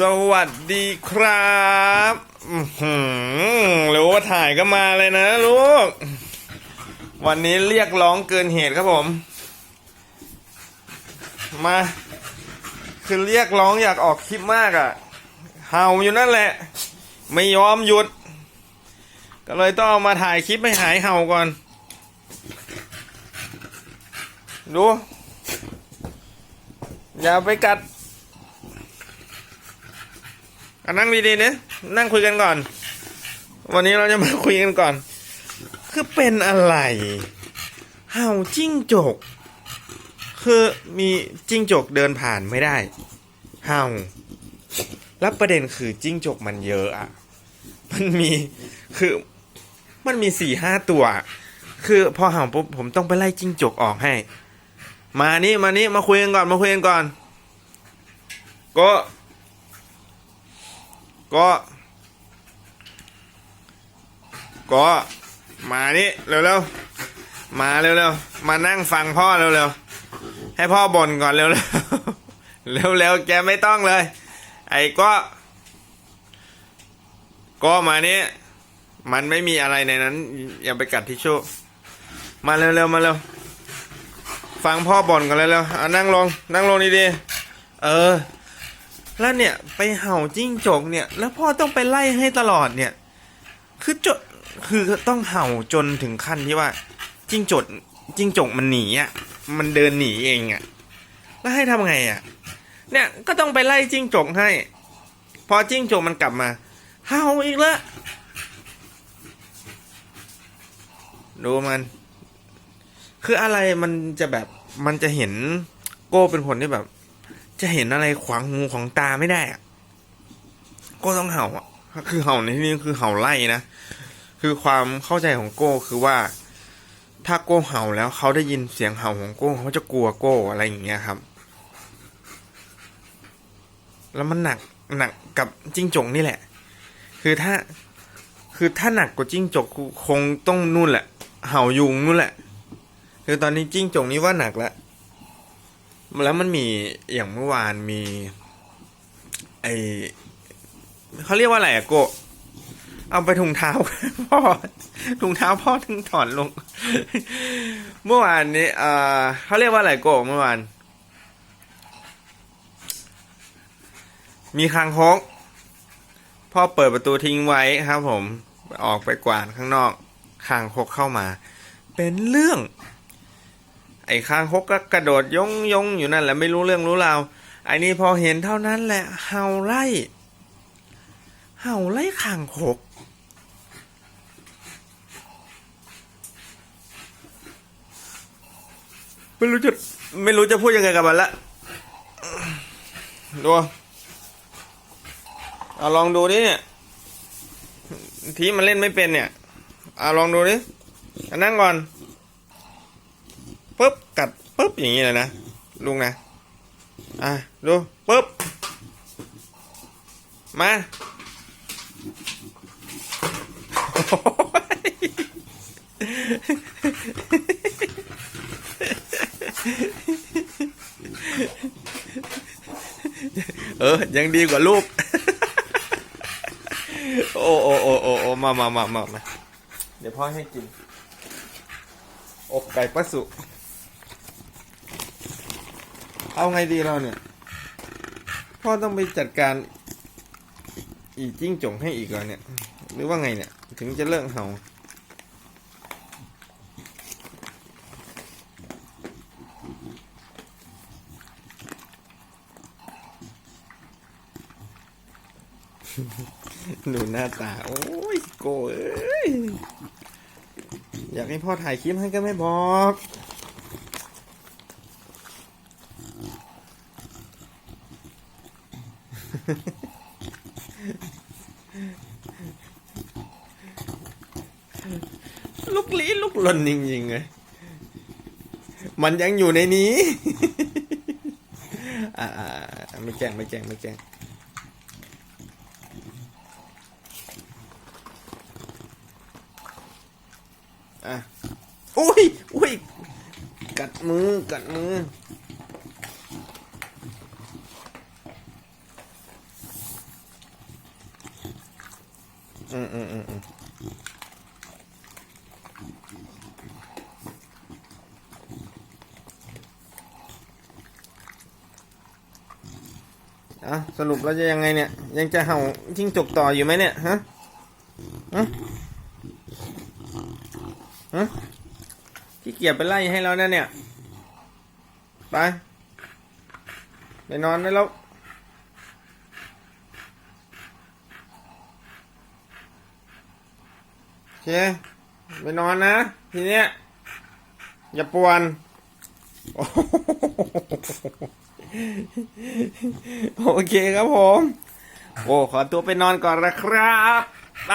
สวัสดีครับหรือรู้ว่าถ่ายก็มาเลยนะลูก วันนี้เรียกร้องเกินเหตุครับผม มา คือเรียกร้องอยากออกคลิปมากอะ่ะ เห่าอยู่นั่นแหละ ไม่ยอมหยุด ก็เลยต้องมาถ่ายคลิปให้หายเห่าก่อน ดู อย่าไปกัด อะนั่งดีๆเนี่ยนั่งคุยกันก่อน วันนี้เราจะมาคุยกันก่อน คือเป็นอะไร เห่าจิ้งจก คือมีจิ้งจกเดินผ่านไม่ได้ เห่า แล้วประเด็นคือจิ้งจกมันเยอะอะ มันมีคือมันมีสี่ห้าตัว คือพอเห่าปุ๊บผมต้องไปไล่จิ้งจกออกให้ มานี่มานี่มาคุยกันก่อนมาคุยกันก่อน ก็ ก็ก็มานี่เร็วๆมาเร็วๆมานั่งฟังพ่อเร็วๆให้พ่อบ่นก่อนเร็วๆเร็วๆแกไม่ต้องเลย ไอ้ก็ ก็มานี่มันไม่มีอะไรในนั้น อย่าไปกัดทิชชู่มาเร็วๆมาเร็วฟังพ่อบ่นก่อนเร็วๆเอานั่งลงนั่งลงดีๆเออ แล้วเนี่ยไปเห่าจิ้งจกเนี่ย แล้วพ่อต้องไปไล่ให้ตลอดเนี่ย คือจนคือต้องเห่าจนถึงขั้นที่ว่า จิ้งจกจิ้งจกมันหนีอะมันเดินหนีเองอะแล้วให้ทำไงอะ เนี่ยก็ต้องไปไล่จิ้งจกให้ พอจิ้งจกมันกลับมาเห่าอีกแล้วดูมัน คืออะไรมันจะแบบมันจะเห็นโก้เป็นคนที่แบบ จะเห็นอะไรขวางหูของตาไม่ได้อะก็ต้องเห่าอะคือเห่าในที่นี้คือเห่าไล่นะคือความเข้าใจของโก้คือว่า ถ้าโก้เห่าแล้วเขาได้ยินเสียงเห่าของโก้เขาจะกลัวโก้อะไรอย่างเงี้ยครับ แล้วมันหนักหนักกับจิ้งจกนี่แหละ คือถ้าคือถ้าหนักกว่าจิ้งจกคงต้องนู่นแหละ เห่ายุงนู่นแหละ คือตอนนี้จิ้งจกนี่ว่าหนักแล้ว แล้วมันมีอย่างเมื่อวานมี ไอเขาเรียกว่าอะไรอะโกะเอาไปถุงเท้าพ่อถุงเท้าพ่อถึงถอนลง เมื่อวานนี้เออเขาเรียกว่าอะไรโกะเมื่อวาน มีคางคกพ่อเปิดประตูทิ้งไว้ครับผม ออกไปกวาดข้างนอกคางคกเข้ามา เป็นเรื่อง ไอ้คางคกก็กระโดดยงยงอยู่นั่นแหละไม่รู้เรื่องรู้ราวไอ้นี่พอเห็นเท่านั้นแหละ เห่าไล่ เห่าไล่คางคกไม่รู้จะไม่รู้จะพูดยังไงกับมันละดูเอาลองดูดิเนี่ยทีมันเล่นไม่เป็นเนี่ยเอาลองดูดิเอานั่งก่อน ปุ๊บกัดปุ๊บอย่างนี้เลยนะลุงนะ อะดูปุ๊บ มา เออ ยังดีกว่าลูก โอ้โอ้โอ้โอ้โอ้มามามามามาเดี๋ยวพ่อให้กิน อกไก่ปลาสุ เอาไงดีเราเนี่ย พ่อต้องไปจัดการอีจิ้งจงให้อีกเหรอเนี่ย หรือว่าไงเนี่ย ถึงจะเลิกเห่าดูหน้าตา โอ้ยโกเอ้ย อยากให้พ่อถ่ายคลิปให้ก็ไม่บอก ลูกลี้ลูกลนจริงๆเลยมันยังอยู่ในนี้ อ่าไม่แกล้งไม่แกล้งไม่แกล้งอะอุ้ยอุ้ยกัดมือ กัดมือ อืมอืมอืมอะสรุปแล้วจะยังไงเนี่ย ยังจะเห่าจิ้งจกต่ออยู่ไหมเนี่ยฮะฮะฮะขี้เกียจไปไล่ให้แล้วนะเนี่ย ไป ไปนอนได้แล้ว โอ เคไปนอนนะ ทีเนี้ย อย่าปวน โอเคครับผม โอ้ ขอตัวไปนอนก่อนนะครับ ไป